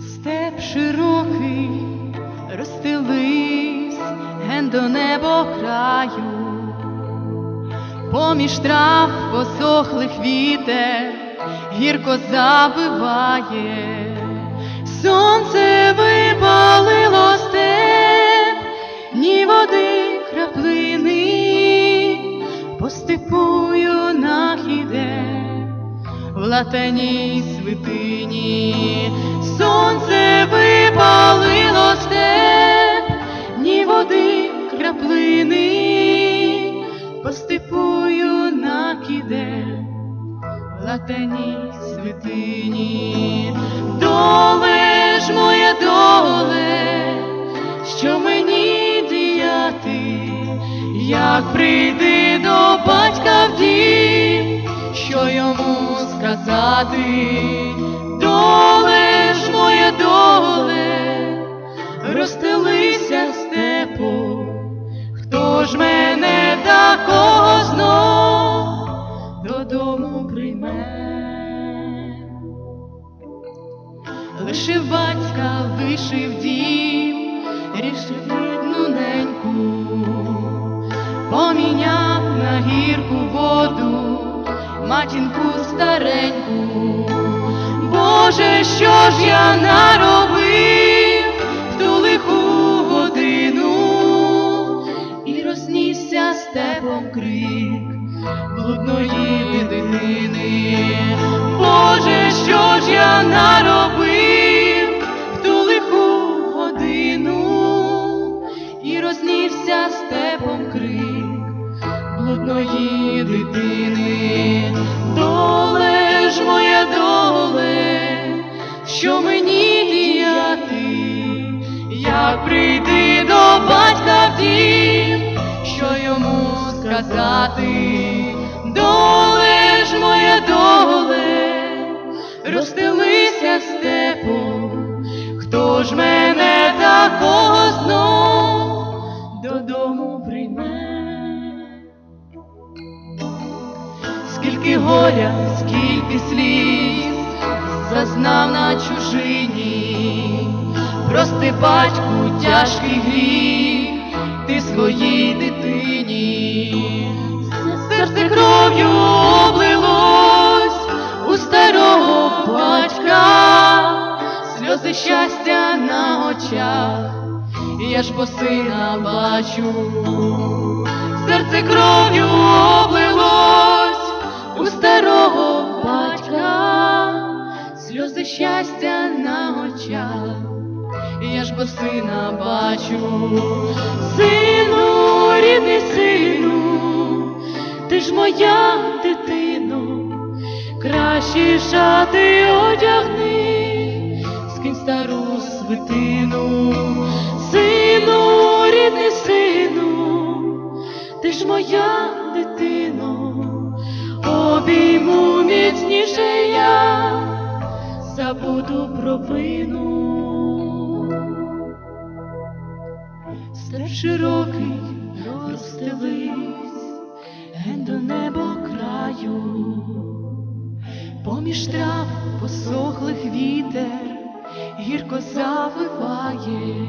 Степ широкий розстелись ген до небо краю, поміж трав посохлих вітер гірко завиває, юнак іде в латаній святині. Сонце випалило степ, ні води краплини, по степу юнак іде в латаній святині, доле ж моя доле, що мені як прийти до батька в дім, що йому сказати, доле ж моя доле, розстелися степу, хто ж мене такого знов додому прийме? Лишив батька, лишив дім, рішив рідну неньку, поміняв на гірку воду, матінку стареньку. Боже, що ж я наробив в ту лиху годину, і рознісся степом крик блудної дитини. Боже, що ж я наробив дитини. Доле ж моя доле, що мені діяти, як прийти до батька в дім, що йому сказати, доле ж моя доле, розстелися степом, хто ж мене такого знов додому Скільки горя, скільки сліз зазнав на чужині, прости батьку тяжкий гріх, ти своїй дитині, серце кров'ю облилось у старого батька, сльози щастя на очах, я ж бо сина бачу, серце кров'ю облилось у старого батька, сльози щастя на очах, я ж бо сина бачу, сину, рідний сину, ти ж моя дитино, кращі шати одягни, скинь стару свитину, сину, рідний сину, ти ж моя дитино, обійму міцніше я, забуду провину. Степ широкий розстелись, ген до неба краю, поміж трав посохлих вітер гірко завиває,